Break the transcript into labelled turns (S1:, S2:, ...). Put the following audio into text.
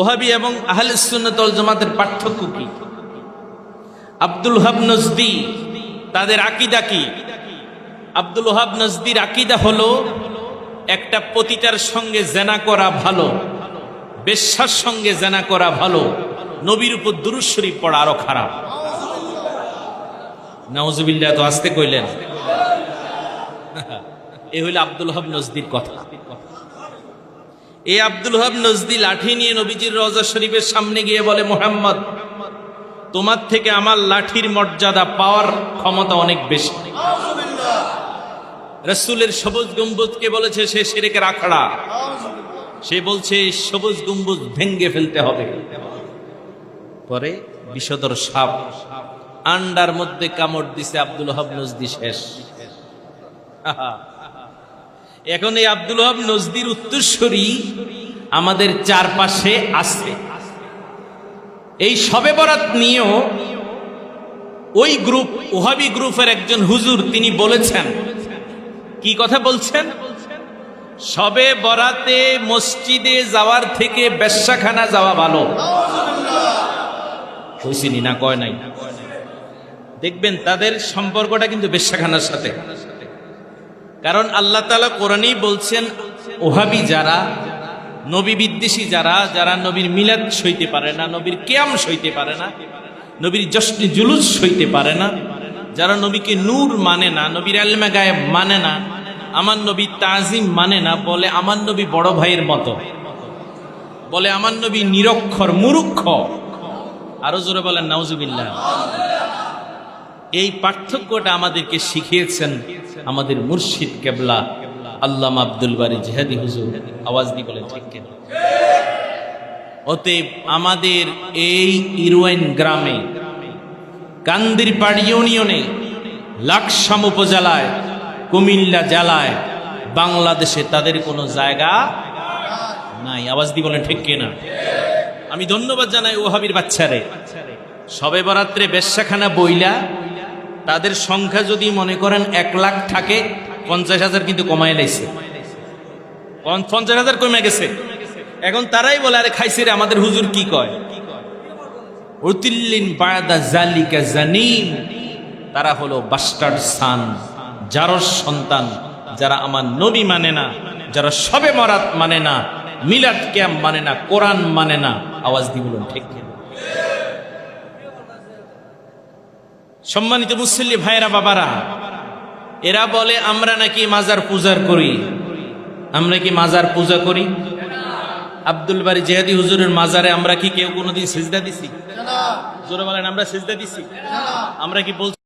S1: ওহাবি এবং আহলে সুন্নতল জামাতের পার্থক্য কি? আব্দুল হাব নজদি, তাদের আকিদা কি? আব্দুল হাব নজদির আকিদা হলো, একটা পতিতার সঙ্গে জেনা করা ভালো, বেশ্যার সঙ্গে জেনা করা ভালো, নবীর উপর দুরুশ্বরী পড়া আরও খারাপ। নওয়াজুবিল্লাহ তো আসতে কইলেন। এ হইল আব্দুল হাব নজদির কথা। এই আব্দুল হাব নজদি লাঠি নিয়ে নবীজির রজা শরীফের সামনে গিয়ে বলে, মোহাম্মদ, তোমার থেকে আমার লাঠির মর্যাদা পাওয়ার ক্ষমতা অনেক বেশি। রসুলের সবুজ গম্বুজকে বলেছে, সে সেরেকের আখড়া। সে বলছে, সবুজ গম্বুজ ভেঙ্গে ফেলতে হবে। পরে বিষদর সাপ আন্ডার মধ্যে কামড় দিছে আব্দুল হাব নজদি শেষ। এখন এই আব্দুল হাব নজদির উত্তরস্বরী আমাদের চারপাশে আছে এই সবে বরাত নিয়েও ওই গ্রুপ, ওহাবি গ্রুপের একজন হুজুর তিনি বলেছেন। কি কথা বলছেন? সবে বরাতে মসজিদে যাওয়ার থেকে বেশ্যাখানা যাওয়া ভালো। কইছিনি না কয় নাই? দেখবেন তাদের সম্পর্কটা কিন্তু বেশ্যাখানার সাথে। কারণ আল্লাহ তালা কোরআনেই বলছেন, ওহাবি যারা, নবী বিদ্বেষী যারা যারা নবীর মিলাদ সইতে পারে না, নবীর কেয়াম সইতে পারে না, নবীর জশ্নে জুলুস সইতে পারে না, যারা নবীকে নূর মানে না, নবীর আলমা গায়েব মানে না, আমার নবী তাজিম মানে না, বলে আমার নবী বড় ভাইয়ের মতো, বলে আমার নবী নিরক্ষর মুরুক্ষ আরও জোরে বলেন, নাউজুবিল্লাহ। এই পার্থক্যটা আমাদেরকে শিখিয়েছেন আমাদের মুর্শিদ কেবলা আল্লাহ আব্দুল বারি জেহাদি হুজুর। আওয়াজ দিয়ে বলেন, ঠিক কেন? অতএব আমাদের এই ইরোয়াইন গ্রামে কান্দিরপাড় ইউনিয়নে, লাকসাম উপজেলায়, কুমিল্লা জেলায়, বাংলাদেশে তাদের কোনো জায়গা নাই। আওয়াজ দিয়ে বলেন, ঠিক কিনা? আমি ধন্যবাদ জানাই ওহাবির বাচ্চারে। সবে বরাত্রে বেশ্যাখানা বইলা তাদের সংখ্যা যদি মনে করেন এক লাখ থাকে, পঞ্চাশ হাজার কিন্তু কমায় লাইছে। পঞ্চাশ হাজার কমে গেছে। এখন তারাই বলে, আরে খাইছে রে, আমাদের হুজুর কি কয়? উতিল্লিন বায়াদা জালিকা জানিন তারা হলো বাস্টার্ড সান যারর সন্তান যারা আমার নবী মানে না, যারা সবে মরাত মানে না, মিলাদ ক্যাম্প মানে না, কোরআন মানে না। আওয়াজ বলুন, ঠিক কিনা? সম্মানিত মুসল্লি ভাইরা বাবারা, এরা বলে, আমরা নাকি মাজার পূজার করি। আমরা কি মাজার পূজা করি? আব্দুল বাড়ি জেহাদি হুজুরের মাজারে আমরা কি কেউ কোনোদিন সিজদা দিছি? জোরে বলেন, আমরা সিজদা দিছি? আমরা কি বলছি